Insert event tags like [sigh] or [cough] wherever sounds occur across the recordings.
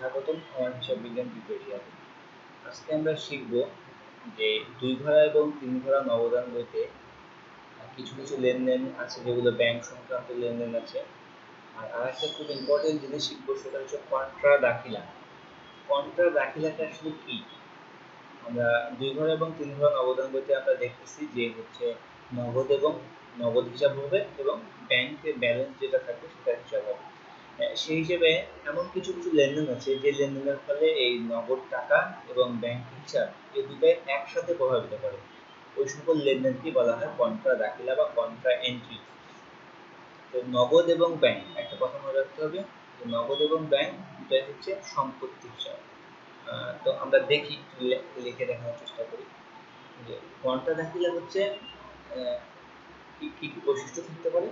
স্বাগতম, আমার হিসাব বিজ্ঞান টিউটোরিয়ালে আজকে আমরা শিখব যে দুই ঘোড়া এবং তিন ঘোড়া নবদান বইতে কিছু কিছু লেনদেন আছে, যেগুলো ব্যাংক সংক্রান্ত লেনদেন আছে। আর আরেকটা খুব ইম্পর্টেন্ট জিনিস শিখব, সেটা হচ্ছে কন্ট্রা দাখিলা। কন্ট্রা দাখিলাটা আসলে কি? আমরা দুই ঘোড়া এবং তিন ঘোড়া নবদান বইতে আমরা দেখতেছি যে হচ্ছে নগদ এবং নগদ হিসাব হবে এবং ব্যাংকে ব্যালেন্স যেটা থাকবে সেটা হিসাব হবে। সেই হিসেবে এমন কিছু কিছু লেনদেন আছে যে লেনদেনের ফলে এই নগদ টাকা এবং ব্যাংক হিসাব এই দুটাই একসাথে প্রভাবিত করে। ওই সকল লেনদেনকে বলা হয় কন্ট্রা দাখিলা বা কন্ট্রা এন্ট্রি তো নগদ এবং ব্যাংক একটা কথা মনে রাখতে হবে, যে নগদ এবং ব্যাংক দুটাই হচ্ছে সম্পত্তি হিসাব। তো আমরা দেখি লিখে দেখানোর চেষ্টা করি। যে কন্ট্রা দাখিলা হচ্ছে কি কি বৈশিষ্ট্য থাকতে পারে?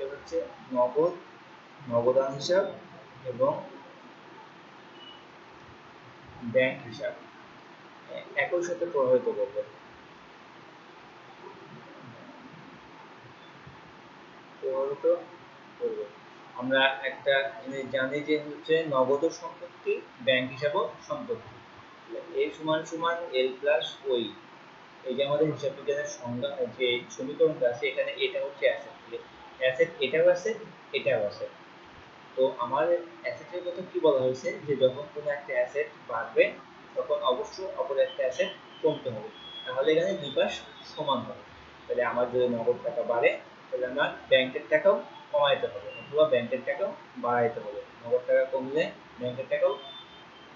এটা হচ্ছে নগদ নগদান হিসাব এবং ব্যাংক হিসাব। একই সাথে প্রভাবিত করবে। আমরা একটা জানি যে হচ্ছে নগদ সম্পত্তি ব্যাংক হিসাবও সম্পত্তি। এই সমান সমান এল প্লাস ওই এই যে আমাদের হিসাব বিজ্ঞানের সংজ্ঞা, যে সমীকরণটা আছে, এখানে এটা হচ্ছে অ্যাসেট অ্যাসেট এটাও অ্যাসেট এটাও অ্যাসেট তো আমার অ্যাসেটের কথা কি বলা হয়েছে? যে যখন কোনো একটা অ্যাসেট বাড়বে, তখন অবশ্যই অপর একটা অ্যাসেট কমতে হবে। তাহলে এখানে পাশ সমান হবে। তাহলে আমার যদি নগদ টাকা বাড়ে, তাহলে আমার ব্যাংকের টাকাও কমাইতে হবে অথবা ব্যাংকের টাকাও বাড়াইতে হবে। নগদ টাকা কমলে ব্যাংকের টাকাও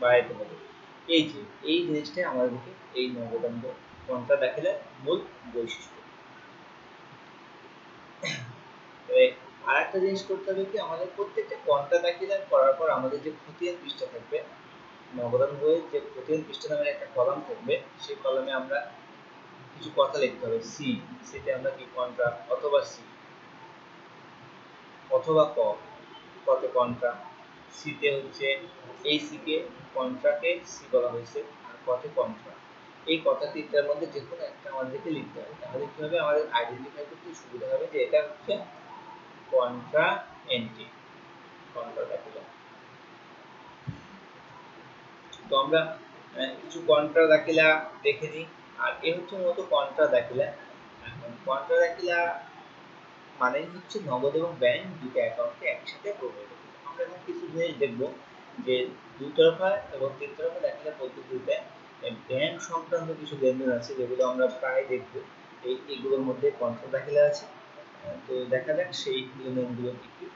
বাড়াইতে হবে। এই যে, এই জিনিসটাই আমাদেরকে এই নগদাঙ্গ কোনটা দেখালে মূল বৈশিষ্ট্য। [coughs] আর একটা জিনিস করতে হবে কি, আমাদের প্রত্যেকটা কন্টা দাখিলা করার পর আমাদের যে খতিয়ান পৃষ্ঠা থাকবে, নগদান বইয়ের যে খতিয়ান পৃষ্ঠা নামের একটা কলাম থাকবে, সেই কলামে আমরা কিছু কথা লিখতে হবে সি সিতে আমরা কি কন্ট্রা অথবা সি অথবা ক, কতে কন্ট্রা সিতে হচ্ছে এই সিকে কন্ট্রাকে সি বলা হয়েছে, আর কতে কন্ট্রা এই কথা তিনটার মধ্যে যে কোনো একটা আমাদেরকে লিখতে হবে, তাহলে কি হবে? আমাদের আইডেন্টিফাই করতে সুবিধা হবে যে এটা হচ্ছে কন্ট্রা এন্ট্রি কন্ট্রা দাখিলা তো আমরা কিছু কন্ট্রা দাখিলা দেখে নিই। আর এ হচ্ছে মূলত কন্ট্রা দাখিলা। কন্ট্রা দাখিলা মানে হচ্ছে নগদ এবং ব্যাংক দুটো অ্যাকাউন্টকে একসাথে প্রভাবিত আমরা এখন কিছু জিনিস দেখব যে দুই তরফা এবং তিন তরফা দাখিলা পদ্ধতিতে ব্যাংক সংক্রান্ত কিছু লেনদেন আছে, যেগুলো আমরা প্রায় দেখব। এই, এগুলোর মধ্যে কন্ট্রা দাখিলা আছে। তো দেখা যাক সেই লেনদেনগুলো কি কি।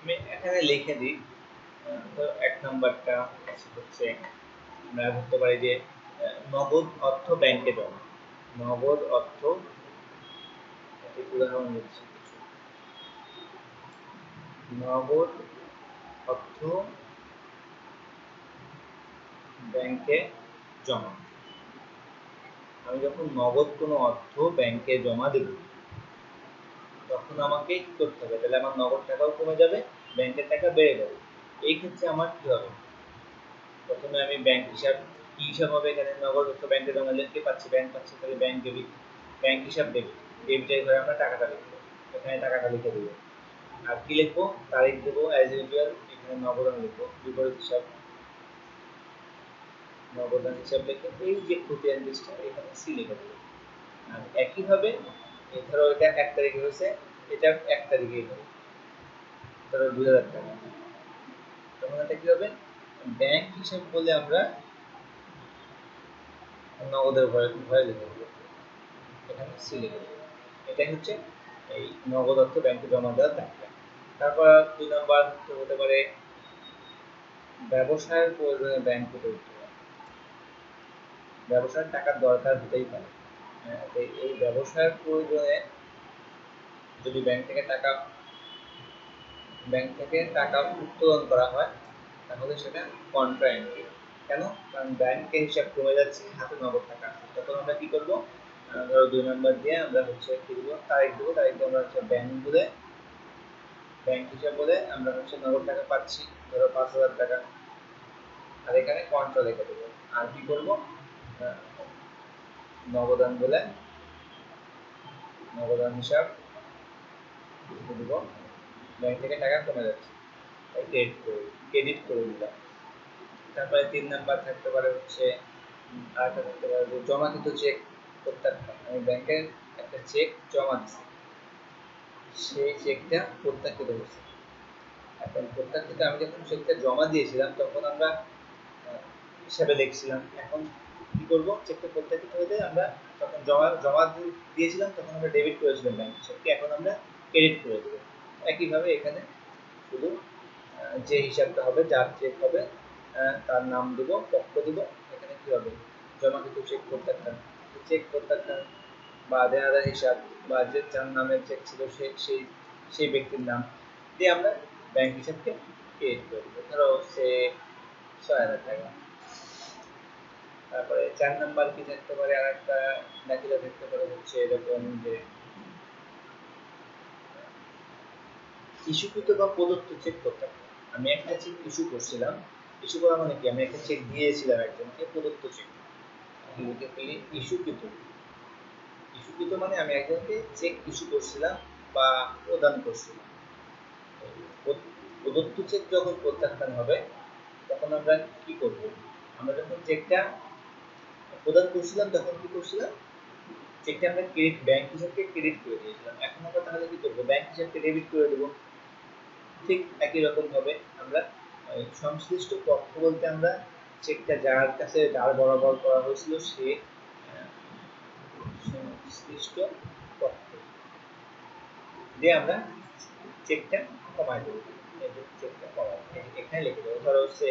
আমি এখানে লিখে দিই, তো এক নাম্বারটা হচ্ছে, আমরা ধরতে পারি যে, নগদ অর্থ ব্যাংকে জমা নগদ অর্থ উদাহরণ দিচ্ছি? নগদ অর্থ ব্যাংকে জমা। আমি যখন নগদ কোনো অর্থ ব্যাংকে জমা দেব, তখন আমাকে কি করতে হবে? তাহলে আমার নগদ টাকাও কমে যাবে, ব্যাংকের টাকা বেড়ে যাবে। এই ক্ষেত্রে আমার কি হবে? প্রথমে আমি ব্যাংক হিসাব, কি হিসাব হবে এখানে? নগদ অর্থ ব্যাংকে জমা দিলে কে পাচ্ছে? ব্যাংক পাচ্ছে, তাহলে ব্যাংক ডেবিট ব্যাংক হিসাব ডেবিট ডেবিটের ঘরে আমরা টাকাটা লিখব। এখানে টাকাটা লিখে দেবো। আর কি লিখব? তারিখ দেবো অ্যাজ ইউজুয়াল এখানে নগদান লিখব। বিপরীত হিসাব। নগদান হিসাব লিখে এই যে খতিয়ান লিস্টটা এখানে সি লিখে দেবো আর একইভাবে ধরো এটা এক তারিখে হয়েছে, এটা এক তারিখেই হবে ধরো দুই হাজার টাকা তখন এটা কি হবে? ব্যাংক হিসাব বলে আমরা নগদের ভয় ভয় লিখে দেবো এখানে সি লিখে দেবো এটাই হচ্ছে এই নগদ অর্থ ব্যাংকে জমা দেওয়ার দায়িত্ব তারপর দুই নম্বর হতে পারে ব্যবসায়ের প্রয়োজনে ব্যাংক পারে ব্যবসার টাকার দরকার হতেই পারে। এই ব্যবসার প্রয়োজনে যদি ব্যাংক থেকে টাকা ব্যাংক থেকে টাকা উত্তোলন করা হয়, তাহলে সেটা কন্ট্রা এন্ট্রি কেন? কারণ ব্যাংকের হিসাব কমে যাচ্ছে, হাতে নগদ টাকা। তখন আমরা কি করব? ধরো দুই নম্বর দিয়ে আমরা হচ্ছে কি দেবো? তারিখ দেবো। তারিখ আমরা হচ্ছে ব্যাংক বলে ব্যাংক হিসাব বলে আমরা হচ্ছে নগদ টাকা পাচ্ছি। ধরো পাঁচ হাজার টাকা। আর এখানে কন্ট্রা রেখে দেবো। আর কি করব? নগদান বলে নগদান হিসাব দেব। ব্যাংক থেকে টাকা কমে যাচ্ছে। ক্রেডিট করে ক্রেডিট করে দিলাম। তারপরে তিন নাম্বার থাকতে পারে হচ্ছে আরেকটা থাকতে পারে যে জমাকৃত চেক প্রত্যাখ্যান আমি ব্যাংকের একটা চেক জমা দিচ্ছি সেই চেকটা প্রত্যাখ্যাত হয়েছে। এখন প্রত্যাখ্যাত আমি যখন চেকটা জমা দিয়েছিলাম, তখন আমরা হিসাবে লিখছিলাম এখন কি করব? চেকটা প্রত্যাখ্যাত হতে আমরা তখন জমা জমা দিয়েছিলাম, তখন আমরা ডেবিট করেছিলাম ব্যাংক হিসাবকে এখন আমরা ক্রেডিট করে দেবো। একইভাবে এখানে শুধু যে হিসাবটা হবে, যার চেক হবে তার নাম দেব, পক্ষ দেব, এখানে কি হবে? জমাকৃত চেক প্রত্যাখ্যান। চেক প্রত্যাখ্যান বা দেনাদার হিসাব বা যে যার নামের চেক ছিল, সে, সেই সেই ব্যক্তির নাম দিয়ে আমরা ব্যাংক হিসাবকে ক্রিয়েট করে দেবো। ধরো সে ছয় হাজার টাকা। তারপরে চার নাম্বার কি থাকতে পারে? আর একটা দাখিলা থাকতে পারে হচ্ছে এরকম যে ইস্যুকৃত বা প্রদত্ত চেক প্রত্যাখ্যান আমি একটা চেক ইস্যু করছিলাম। ইস্যু করা মানে কি? আমি একটা চেক দিয়েছিলাম একজনকে প্রদত্ত চেক লিখে ফেলি ইস্যুকৃত ইস্যুকৃত মানে আমি একজনকে চেক ইস্যু করছিলাম বা প্রদান করছিলাম। প্রদত্ত চেক যখন প্রত্যাখ্যান হবে, তখন আমরা কি করব? আমরা যখন চেকটা প্রদান করছিলাম, তখন কি করছিলাম? চেকটা আমরা ক্রেডিট ব্যাংক হিসাবকে ক্রেডিট করে দিয়েছিলাম। এখন আমরা তাহলে কি করব? ব্যাংক হিসাবকে ডেবিট করে দেবো। ঠিক একই রকম ভাবে আমরা সংশ্লিষ্ট পক্ষ বলতে আমরা চেকটা যার কাছে, যার বরাবর করা হয়েছিল সে সংশ্লিষ্ট পক্ষ দিয়ে আমরা চেকটা কমাই দেবো। চেকটা কমাই এখানে লিখে দেবো। ধরো সে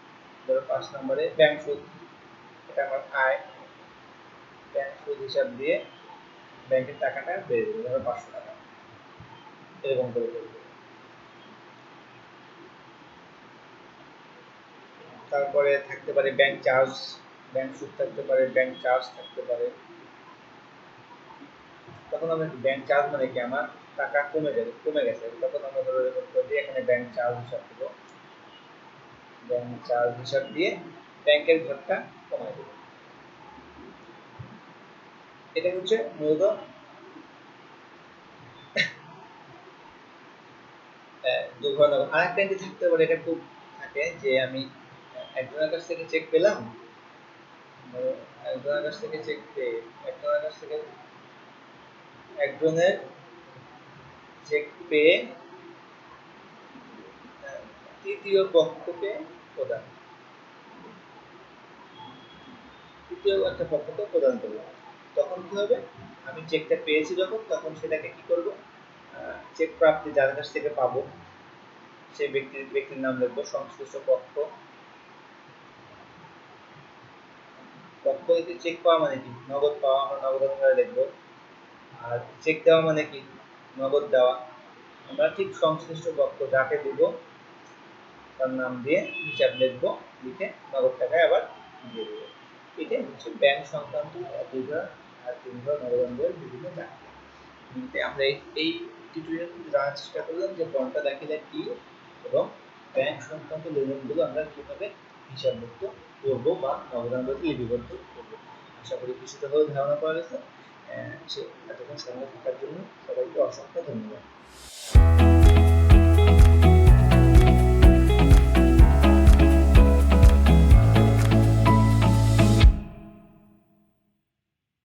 ধরো পাঁচ নম্বরে ব্যাংক সুদ। এটা আমার আয়। ব্যাংক সুদ হিসাব দিয়ে ব্যাংকের টাকাটা বেড়ে দেবে ধরো পাঁচশো টাকা। এরকম করে তারপরে থাকতে পারে ব্যাংক চার্জ ব্যাংক সুদ থাকতে পারে ব্যাংক চার্জ থাকতে পারে। তখন আমরা ব্যাংক চার্জ মানে কি? আমার টাকা কমে যাবে কমে গেছে। তখন আমরা ধরো করে এখানে ব্যাংক চার্জ হিসাব দেবো। ব্যাংক চার্জ হিসাব দিয়ে ব্যাংকের ঘরটা কমাই দেবো। এটা হচ্ছে মূলত দুর্ঘটনা আরেকটা এন্ট্রি থাকতে পারে, এটা খুব থাকে যে আমি একজনের কাছ থেকে চেক পেলাম। একজনের কাছ থেকে চেক পেয়ে, একজনের কাছ থেকে একজনের চেক পেয়ে তৃতীয় পক্ষকে প্রদান। তৃতীয় একটা পক্ষকে প্রদান করলাম। তখন কি হবে? আমি চেকটা পেয়েছি যখন, তখন সেটাকে কি করব? চেক প্রাপ্তি যার কাছ থেকে পাবো, সেই ব্যক্তির ব্যক্তির নাম লিখব, সংশ্লিষ্ট পক্ষ। পক্ষ হইতে চেক পাওয়া মানে কি? নগদ পাওয়া, আমরা নগদ অনুসারে লিখব। আর চেক দেওয়া মানে কি? নগদ দেওয়া। আমরা ঠিক সংশ্লিষ্ট পক্ষ যাকে দিব তার নাম দিয়ে হিসাব লিখব, লিখে নগদ টাকায় আবার দিয়ে দেবো। এটাই হচ্ছে ব্যাংক সংক্রান্ত দুই ধর আর তিন ধর নগদানদের বিভিন্ন চাকরি আমরা এই টিউটোরিয়াল জানার চেষ্টা করলাম যে বন্ডটা দাখিলা কি এবং ব্যাংক সংক্রান্ত লেনদেনগুলো আমরা কীভাবে হিসাবমুক্ত করব বা নগদানগুলোকে লিপিবদ্ধ করব। আশা করি কিছুটা ধারণা পাওয়া গেছে। সে এতক্ষণ সময় থাকার জন্য সবাইকে অসংখ্য ধন্যবাদ।